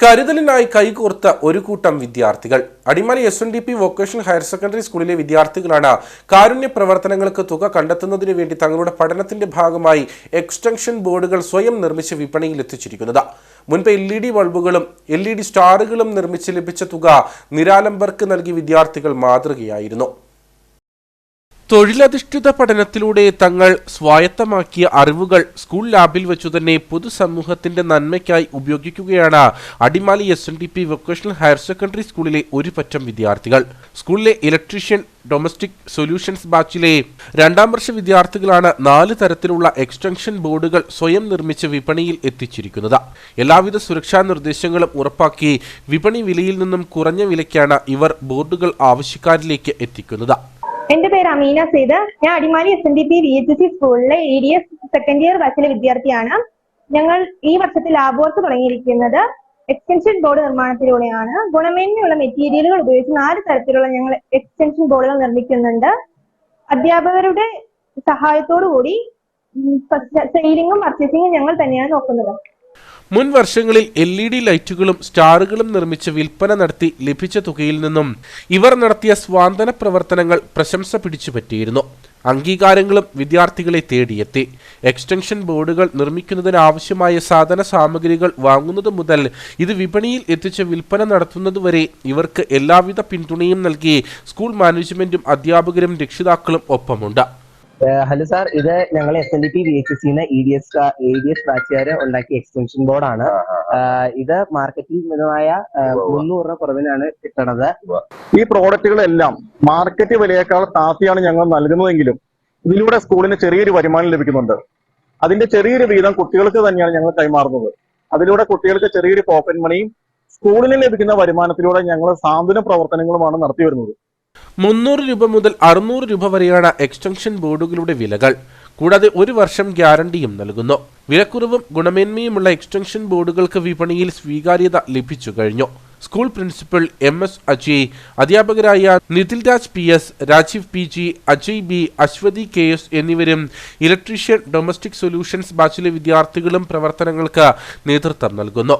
കരുതലിനായി കൈകോർത്ത ഒരു കൂട്ടം വിദ്യാർത്ഥികൾ. Adimali S N D P vocational higher secondary സ്കൂളിലെ വിദ്യാർത്ഥികളാണ് കാരുണ്യ പ്രവർത്തനങ്ങൾക്ക് തുക കണ്ടെത്തുന്നതിന് വേണ്ടി തങ്ങളുടെ പഠനത്തിന്റെ ഭാഗമായി എക്സ്റ്റൻഷൻ ബോർഡുകൾ സ്വയം നിർമ്മിച്ച് വിപണിയിൽ എത്തിച്ചിരിക്കുന്നത്. മുൻപ് എൽ ഇ ഡി ബൾബുകളും എൽ ഇ ഡി സ്റ്റാറുകളും നിർമ്മിച്ച് ലഭിച്ച തുക നിരാലംബർക്ക് നൽകി വിദ്യാർത്ഥികൾ മാതൃകയായിരുന്നു. തൊഴിലധിഷ്ഠിത പഠനത്തിലൂടെ തങ്ങൾ സ്വായത്തമാക്കിയ അറിവുകൾ സ്കൂൾ ലാബിൽ വെച്ചു തന്നെ പൊതുസമൂഹത്തിന്റെ നന്മയ്ക്കായി ഉപയോഗിക്കുകയാണ്. Adimali S N D P vocational higher secondary സ്കൂളിലെ ഒരു പറ്റം വിദ്യാർത്ഥികൾ. സ്കൂളിലെ ഇലക്ട്രീഷ്യൻ ഡൊമസ്റ്റിക് സൊല്യൂഷൻസ് ബാച്ചിലെ രണ്ടാം വർഷ വിദ്യാർത്ഥികളാണ് നാല് തരത്തിലുള്ള എക്സ്റ്റൻഷൻ ബോർഡുകൾ സ്വയം നിർമ്മിച്ച് വിപണിയിൽ എത്തിച്ചിരിക്കുന്നത്. എല്ലാവിധ സുരക്ഷാ നിർദ്ദേശങ്ങളും ഉറപ്പാക്കി വിപണി വിലയിൽ നിന്നും കുറഞ്ഞ വിലയ്ക്കാണ് ഇവർ ബോർഡുകൾ ആവശ്യക്കാരിലേക്ക് എത്തിക്കുന്നത്. എന്റെ പേര് അമീന സെയ്ത് ഞാൻ Adimali S N D P V H S സ്കൂളിലെ E D S second year ബാച്ചിലെ വിദ്യാർത്ഥിയാണ്. ഞങ്ങൾ ഈ വർഷത്തിൽ ലാബ് വർക്ക് തുടങ്ങിയിരിക്കുന്നത് എക്സ്റ്റൻഷൻ ബോർഡ് നിർമ്മാണത്തിലൂടെയാണ്. ഗുണമേന്മയുള്ള മെറ്റീരിയലുകൾ ഉപയോഗിച്ച് നാല് തരത്തിലുള്ള ഞങ്ങൾ എക്സ്റ്റൻഷൻ ബോർഡുകൾ നിർമ്മിക്കുന്നുണ്ട്. അധ്യാപകരുടെ സഹായത്തോടു കൂടി സെയിലിങ്ങും പർച്ചേസിങ്ങും ഞങ്ങൾ തന്നെയാണ് നോക്കുന്നത്. മുൻ വർഷങ്ങളിൽ എൽ ഇ ഡി ലൈറ്റുകളും സ്റ്റാറുകളും നിർമ്മിച്ച് വിൽപ്പന നടത്തി ലഭിച്ച തുകയിൽ നിന്നും ഇവർ നടത്തിയ സ്വാന്തന പ്രവർത്തനങ്ങൾ പ്രശംസ പിടിച്ചുപറ്റിയിരുന്നു അംഗീകാരങ്ങളും വിദ്യാർത്ഥികളെ തേടിയെത്തി. എക്സ്റ്റൻഷൻ ബോർഡുകൾ നിർമ്മിക്കുന്നതിനാവശ്യമായ സാധന സാമഗ്രികൾ വാങ്ങുന്നത് മുതൽ ഇത് വിപണിയിൽ എത്തിച്ച് വിൽപ്പന നടത്തുന്നതുവരെ ഇവർക്ക് എല്ലാവിധ പിന്തുണയും നൽകി സ്കൂൾ മാനേജ്മെന്റും അധ്യാപകരും രക്ഷിതാക്കളും ഒപ്പമുണ്ട്. ഹലോ സാർ ഇത് ഞങ്ങൾ S N D P V H S സിന്ന് E D S E D S ബാച്ചുകാർ ഉണ്ടാക്കിയ എക്സ്റ്റൻഷൻ ബോർഡാണ് ഇത് മാർക്കറ്റിൽ മിതമായ മുന്നൂറ് രൂപ കുറവിനാണ് കിട്ടണത്. ഈ പ്രോഡക്റ്റുകളെല്ലാം മാർക്കറ്റ് വിലയേക്കാൾ താത്തിയാണ് ഞങ്ങൾ നൽകുന്നതെങ്കിലും ഇതിലൂടെ സ്കൂളിന് ചെറിയൊരു വരുമാനം ലഭിക്കുന്നുണ്ട്. അതിന്റെ ചെറിയൊരു വീതം കുട്ടികൾക്ക് തന്നെയാണ് ഞങ്ങൾ കൈമാറുന്നത്. അതിലൂടെ കുട്ടികൾക്ക് ചെറിയൊരു പോക്കറ്റ് മണിയും സ്കൂളിന് ലഭിക്കുന്ന വരുമാനത്തിലൂടെ ഞങ്ങൾ സാന്ത്വന പ്രവർത്തനങ്ങളുമാണ് നടത്തി വരുന്നത് മുന്നൂറ് രൂപ മുതൽ അറുന്നൂറ് രൂപ വരെയാണ് എക്സ്റ്റൻഷൻ ബോർഡുകളുടെ വിലകൾ. കൂടാതെ ഒരു വർഷം ഗ്യാരണ്ടിയും നൽകുന്നു. വിലക്കുറവും ഗുണമേന്മയുമുള്ള എക്സ്റ്റൻഷൻ ബോർഡുകൾക്ക് വിപണിയിൽ സ്വീകാര്യത ലഭിച്ചു കഴിഞ്ഞു. School principal M S Ajay അധ്യാപകരായ Nithil Raj P S Rajeev P G Ajay B Aswathy K S എന്നിവരും ഇലക്ട്രീഷ്യൻ ഡൊമസ്റ്റിക് സൊല്യൂഷൻസ് ബാച്ചിലെ വിദ്യാർത്ഥികളും പ്രവർത്തനങ്ങൾക്ക് നേതൃത്വം നൽകുന്നു.